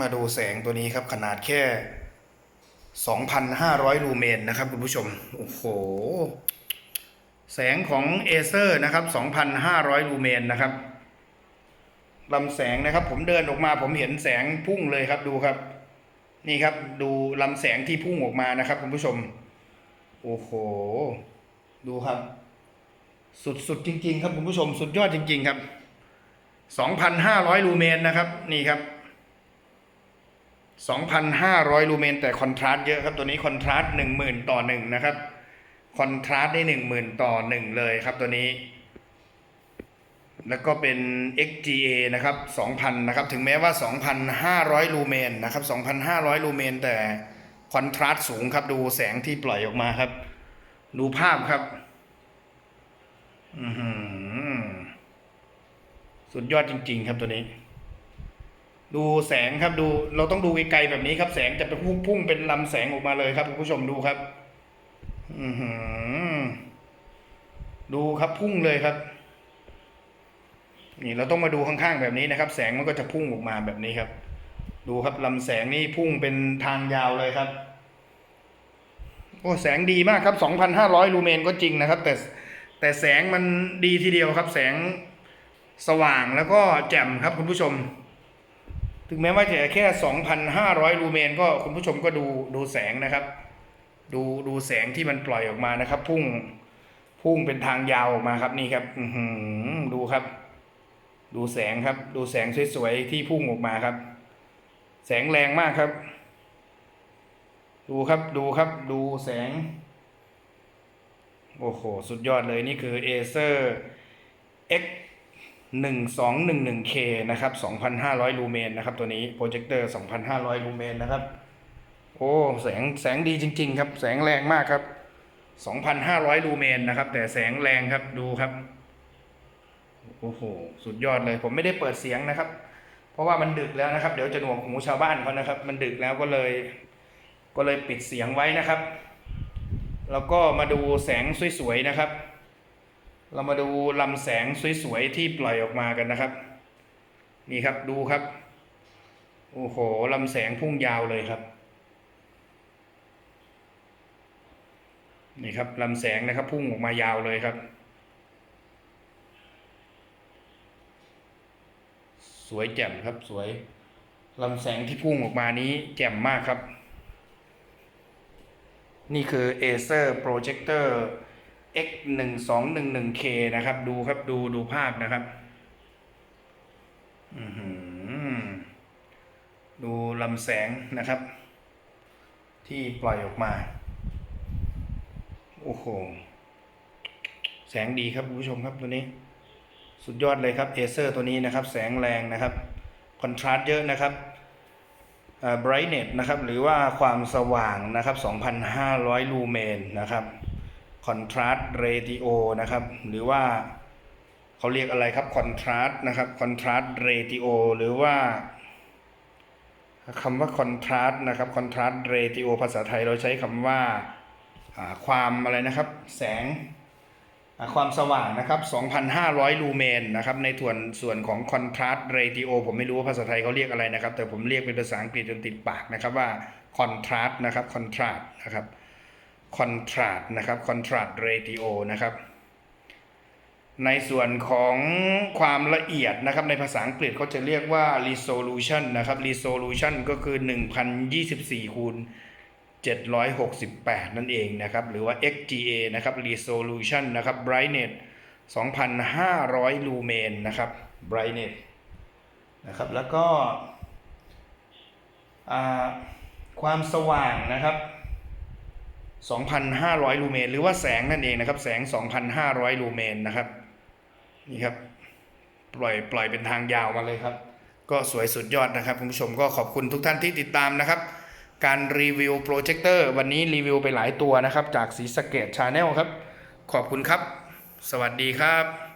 มาดูแสงตัวนี้ครับขนาดแค่ 2,500 ลูเมนนะครับคุณผู้ชม โอ้โห แสงของเอเซอร์นะครับ 2,500 ลูเมนนะครับลำแสงนะครับ ผมเดินออกมาผมเห็นแสงพุ่งเลยครับดูครับ นี่ครับดูลำแสงที่พุ่งออกมานะครับคุณผู้ชม โอ้โห ดูครับ สุดๆจริง ๆ ครับคุณผู้ชม สุดยอดจริง ๆ ครับ 2,500 ลูเมนนะครับ นี่ครับ 2,500 ลูเมน แต่คอนทราสต์เยอะครับ ตัวนี้คอนทราสต์10,000 ต่อ 1 นะครับ คอนทราสต์ได้ 10,000 ต่อ 1 เลยครับตัวนี้ แล้วก็เป็น XGA นะครับ 2,000 นะครับ ถึงแม้ว่า 2,500 ลูเมนนะครับ 2,500 ลูเมน แต่คอนทราสต์สูงครับ ดูแสงที่ปล่อยออกมาครับ ดูภาพครับ อือหือสุดยอดจริง ๆ ครับตัวนี้ ดูแสงครับดูเราต้องดูไกลๆแบบนี้ครับ แสงจะไปพุ่งพุ่งเป็นลำแสงออกมาเลยครับคุณผู้ชมดูครับ อือหือดูครับพุ่งเลยครับ นี่เราต้องมาดูข้างๆแบบนี้นะครับ แสงมันก็จะพุ่งออกมาแบบนี้ครับ ดูครับลำแสงนี่พุ่งเป็นทางยาวเลยครับโอ้แสงดีมากครับ 2,500 ลูเมนก็จริงนะครับ แต่แต่แสงมันดีทีเดียวครับ แสงสว่างแล้วก็แจ่มครับคุณผู้ชม ถึงแม้ว่าจะแค่ 2,500 ลูเมนก็คุณผู้ชมก็ดูดูแสงนะครับ ดูดูแสงที่มันปล่อยออกมานะครับ พุ่งพุ่งเป็นทางยาวออกมาครับนี่ครับดูครับ ดูแสงครับ ดูแสงสวยๆที่พุ่งออกมาครับ แสงแรงมากครับ ดูครับดูครับ ดูแสง โอ้โห สุดยอดเลยนี่คือ Acer X 1211K นะครับ 2,500 ลูเมนนะครับ ตัวนี้โปรเจคเตอร์ 2,500 ลูเมนนะครับ โอ้ แสงแสงดีจริง ๆ ครับ แสงแรงมากครับ 2,500 ลูเมนนะครับ แต่แสงแรงครับดูครับ โอ้โห สุดยอดเลย ผมไม่ได้เปิดเสียงนะครับ เพราะว่ามันดึกแล้วนะครับ เดี๋ยวจะหนวกหูชาวบ้านเขานะครับ มันดึกแล้วก็เลย ก็เลยปิดเสียงไว้นะครับ แล้วก็มาดูแสงสวยๆนะครับ เรามาดูลำแสงสวยๆที่ปล่อยออกมากันนะครับ นี่ครับดูครับ โอ้โหลำแสงพุ่งยาวเลยครับ นี่ครับลำแสงนะครับ พุ่งออกมายาวเลยครับ สวยแจ่มครับสวยลำแสงที่พุ่งออกมานี้แจ่มมากครับ นี่คือ Acer Projector X 1 2 1 1 K นะครับ ดูครับดูดูภาพนะครับอือหือดูลำแสงนะครับ ที่ปล่อยออกมา โอ้โห แสงดีครับคุณผู้ชมครับตัวนี้ สุดยอดเลยครับ Acer ตัวนี้นะครับ แสงแรงนะครับคอนทราสต์เยอะนะครับ brightness นะครับ หรือว่าความสว่างนะครับ 2,500 ลูเมนนะครับ contrast ratio นะครับ หรือว่าเขาเรียกอะไรครับ contrast นะครับ contrast ratio หรือว่าคำว่า contrast นะครับ contrast ratio ภาษาไทยเราใช้คำว่าความอะไรนะครับ แสงความสว่างนะครับ 2,500 ลูเมนนะครับ ในส่วนส่วนของ contrast ratio ผมไม่รู้ว่าภาษาไทยเขาเรียกอะไรนะครับ แต่ผมเรียกเป็นภาษาอังกฤษจนติดปากนะครับว่า contrast นะครับ contrast นะครับ contrast นะครับ contrast ratio นะครับ ในส่วนของความละเอียดนะครับ ในภาษาอังกฤษเขาจะเรียกว่า resolution นะครับ resolution ก็คือ 1024คูณ768 นั่นเองนะครับ หรือว่า XGA นะครับ resolution นะครับ brightness 2,500 ลูเมนนะครับ brightness นะครับ แล้วก็ความสว่างนะครับ 2,500 ลูเมน หรือว่าแสงนั่นเองนะครับ แสง 2,500 ลูเมนนะครับ นี่ครับ ปล่อยปล่อยเป็นทางยาวมาเลยครับ ก็สวยสุดยอดนะครับคุณผู้ชมก็ขอบคุณทุกท่านที่ติดตามนะครับ การรีวิวโปรเจคเตอร์วันนี้รีวิวไปหลายตัวนะครับ จากสีสเกตชาแนลครับ ขอบคุณครับ สวัสดีครับ